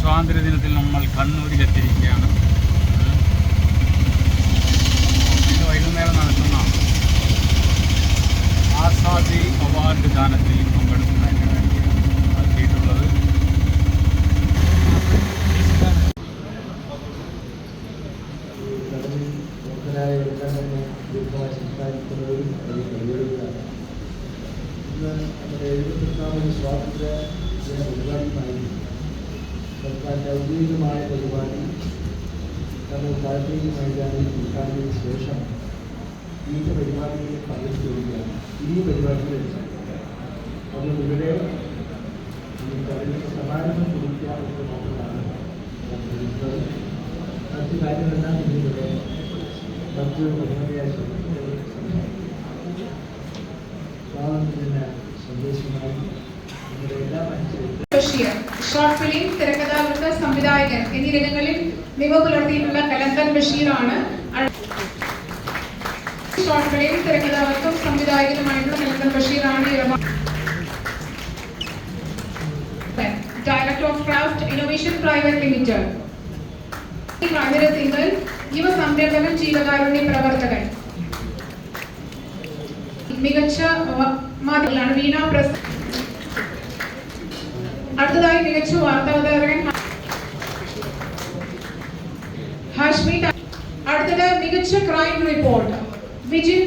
സ്വാതന്ത്ര്യ ദിനത്തിൽ നമ്മൾ കണ്ണൂരിലെത്തിയിരിക്കുകയാണ്. ഇന്ന് വൈകുന്നേരം നടക്കുന്ന ആസാദി അവാർഡ് ദാനത്തിൽ പങ്കെടുക്കുന്നതിന് അതിൽ പങ്കെടുക്കുകയാണ് ഇന്ന് നമ്മുടെ എഴുപത്തെട്ടാമത് സ്വാതന്ത്ര്യ ദിന പരിപാടിയുമായി സർക്കാരിൻ്റെ ഔദ്യോഗികമായ പരിപാടി നമ്മൾ താല്പര്യ മൈതാനിൽ ഉദ്ഘാടനത്തിന് ശേഷം വിവിധ പരിപാടികളിൽ പങ്കെടുക്കുകയാണ് ഈ പരിപാടികളിൽ അതുകൊണ്ട് ഇവിടെ ഈ ചടങ്ങിന് സമാരംഭം കുറിക്കുക എന്ന് മാത്രമാണ് ഞാൻ കരുതുന്നത് മറ്റു കാര്യങ്ങളെല്ലാം ഇതിലൂടെ മറ്റു ബഹുമതിയായ സ്വാതന്ത്ര്യദിന സന്ദേശമായി നമ്മുടെ എല്ലാ മനുഷ്യരും ബഷീർ ഷോർട്ട് ഫിലിം തിരക്കഥാകൃത്ത് സംവിധായകൻ എന്നീ രംഗങ്ങളിൽ മികവ് പുലർത്തിയിട്ടുള്ള കലന്തൻ ബഷീറാണ്. ഷോർട്ട് ഫിലിം തിരക്കഥാകൃത്തും സംവിധായകനുമായിട്ടുള്ള Kalanthan ബഷീറാണ്. Director of craft innovation private limited കാതിര തിങ്കൾ യുവ സംരംഭകൻ ജീവകാരുണ്യ പ്രവർത്തകൻ. മികച്ച വീണ പ്രസ് അടുത്തതായി മികച്ച വാർത്താവതാരകൻ ഹാഷ്മി അടുത്തത് മികച്ച ക്രൈം റിപ്പോർട്ട്. വിജിൻ